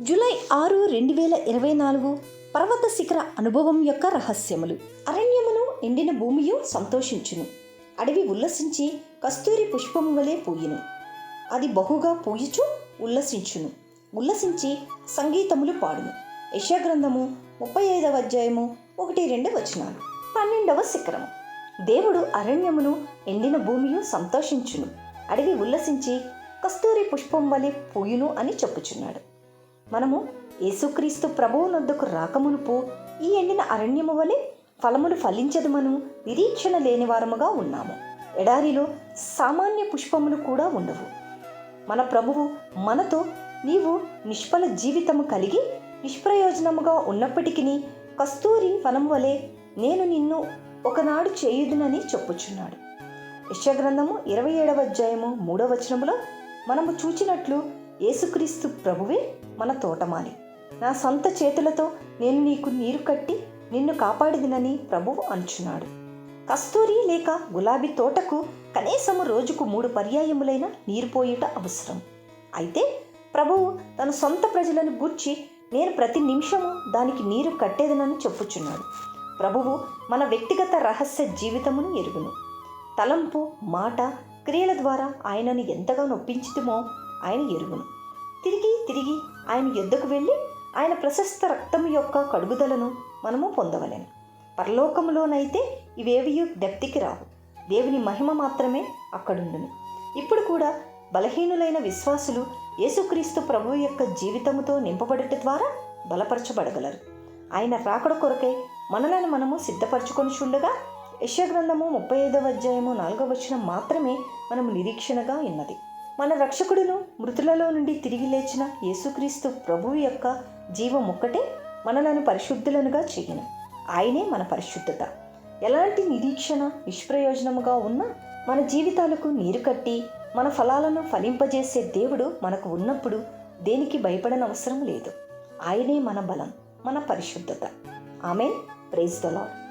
July ఆరు రెండు వేల ఇరవై నాలుగు పర్వత శిఖర అనుభవం యొక్క రహస్యములు. అరణ్యమును ఎండిన భూమియు సంతోషించును. అడవి ఉల్లసించి కస్తూరి పుష్పము వలె పూయును. అది బహుగా పూయుచు ఉల్లసించును. ఉల్లసించి సంగీతములు పాడును. యశగ్రంథము ముప్పై ఐదవ అధ్యాయము ఒకటి రెండు వచనాలు. పన్నెండవ శిఖరము. దేవుడు అరణ్యమును ఎండిన భూమియు సంతోషించును. అడవి ఉల్లసించి కస్తూరి పుష్పం వలె పూయును అని చెప్పుచున్నాడు. మనము యేసుక్రీస్తు ప్రభువు నొద్దకు రాకమునుపు ఈ ఎండిన అరణ్యము వలె ఫలములు ఫలించదుమను నిరీక్షణ లేని వారముగా ఉన్నాము. ఎడారిలో సామాన్య పుష్పములు కూడా ఉండవు. మన ప్రభువు మనతో నీవు నిష్ఫల జీవితము కలిగి నిష్ప్రయోజనముగా ఉన్నప్పటికీ కస్తూరి వనం వలె నేను నిన్ను ఒకనాడు చేయుదునని చెప్పుచున్నాడు. యశగ్రంథము ఇరవై ఏడవ అధ్యాయము మూడవ వచనములో మనము చూచినట్లు యేసుక్రీస్తు ప్రభువే మన తోటమాలి. నా సొంత చేతులతో నేను నీకు నీరు కట్టి నిన్ను కాపాడిదినని ప్రభువు అంచున్నాడు. కస్తూరి లేక గులాబీ తోటకు కనీసము రోజుకు మూడు పర్యాయములైన నీరు పోయుట అవసరం. అయితే ప్రభువు తన సొంత ప్రజలను గూర్చి నేను ప్రతి నిమిషము దానికి నీరు కట్టేదనని చెప్పుచున్నాడు. ప్రభువు మన వ్యక్తిగత రహస్య జీవితమును ఎరుగును. తలంపు మాట క్రియల ద్వారా ఆయనను ఎంతగా నొప్పించుతుమో ఆయన ఎరుగును. తిరిగి తిరిగి ఆయన యుద్ధకు వెళ్ళి ఆయన ప్రశస్త రక్తము యొక్క కడుగుదలను మనము పొందవలేము పరలోకములోనైతే ఇవేవియు దప్తికి రావు. దేవుని మహిమ మాత్రమే అక్కడుండును. ఇప్పుడు కూడా బలహీనులైన విశ్వాసులు యేసుక్రీస్తు ప్రభువు యొక్క జీవితముతో నింపబడట ద్వారా బలపరచబడగలరు. ఆయన రాకడ కొరకై మనలను మనము సిద్ధపరచుకొని చుండగా యశగ్రంథము ముప్పై ఐదవ అధ్యాయము నాలుగవ వచనం మాత్రమే మనము నిరీక్షణగా ఉన్నది. మన రక్షకుడును మృతులలో నుండి తిరిగి లేచిన యేసుక్రీస్తు ప్రభువు యొక్క జీవం ఒక్కటే మనలను పరిశుద్ధులనుగా చేయను. ఆయనే మన పరిశుద్ధత. ఎలాంటి నిరీక్షణ నిష్ప్రయోజనముగా ఉన్నా మన జీవితాలకు నీరు కట్టి మన ఫలాలను ఫలింపజేసే దేవుడు మనకు ఉన్నప్పుడు దేనికి భయపడనవసరం లేదు. ఆయనే మన బలం మన పరిశుద్ధత. ఆమెన్. Praise the lord